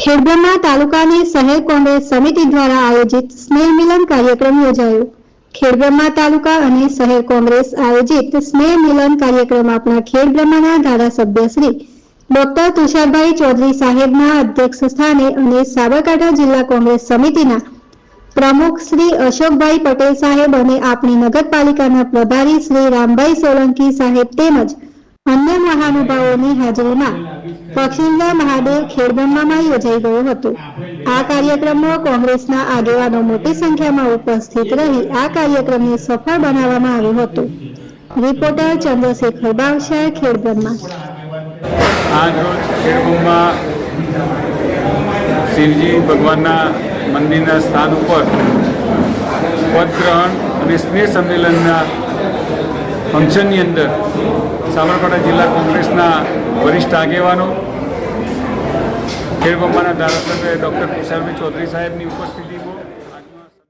ખેડબ્રહ્મા તાલુકાની શહેર કોંગ્રેસ સમિતિ દ્વારા આયોજિત સ્નેહ મિલન કાર્યક્રમ યોજાયો. ખેડબ્રહ્મા તાલુકા અને શહેર કોંગ્રેસ આયોજિત સ્નેહ મિલન કાર્યક્રમ આપણા ખેડબ્રહ્માના ધારાસભ્ય શ્રી ડોક્ટર તુષારભાઈ ચૌધરી સાહેબના અધ્યક્ષ સ્થાને અને સાબરકાંઠા જિલ્લા કોંગ્રેસ સમિતિના પ્રમુખ શ્રી અશોકભાઈ પટેલ સાહેબ અને આપણી નગરપાલિકાના પ્રભારી શ્રી રામભાઈ સોલંકી સાહેબ તેમજ અન્ય મહાનુભાવોની હાજરીમાં પક્ષીંદા મહાદેવ ખેડબ્રહ્મામાં યોજાઈ ગયો હતો. આ કાર્યક્રમમાં કોંગ્રેસના આગેવાનો મોટી સંખ્યામાં ઉપસ્થિત રહી આ કાર્યક્રમને સફળ બનાવવામાં આવ્યો હતો. રિપોર્ટર ચંદ્રશેખર બાવશા ખેડબ્રહ્મા. આજરોજ ખેડબ્રહ્મા શિવજી ભગવાનના મંદિરના સ્થાન ઉપર પદગ્રહણ અને સ્નેહ સંમેલનના ફંક્શનની અંદર સાબરકાંઠા જિલ્લા કોંગ્રેસના વરિષ્ઠ આગેવાનો ખેડબંબાના ધારાસભ્ય ડૉક્ટર તુષારભાઈ ચૌધરી સાહેબની ઉપસ્થિતિમાં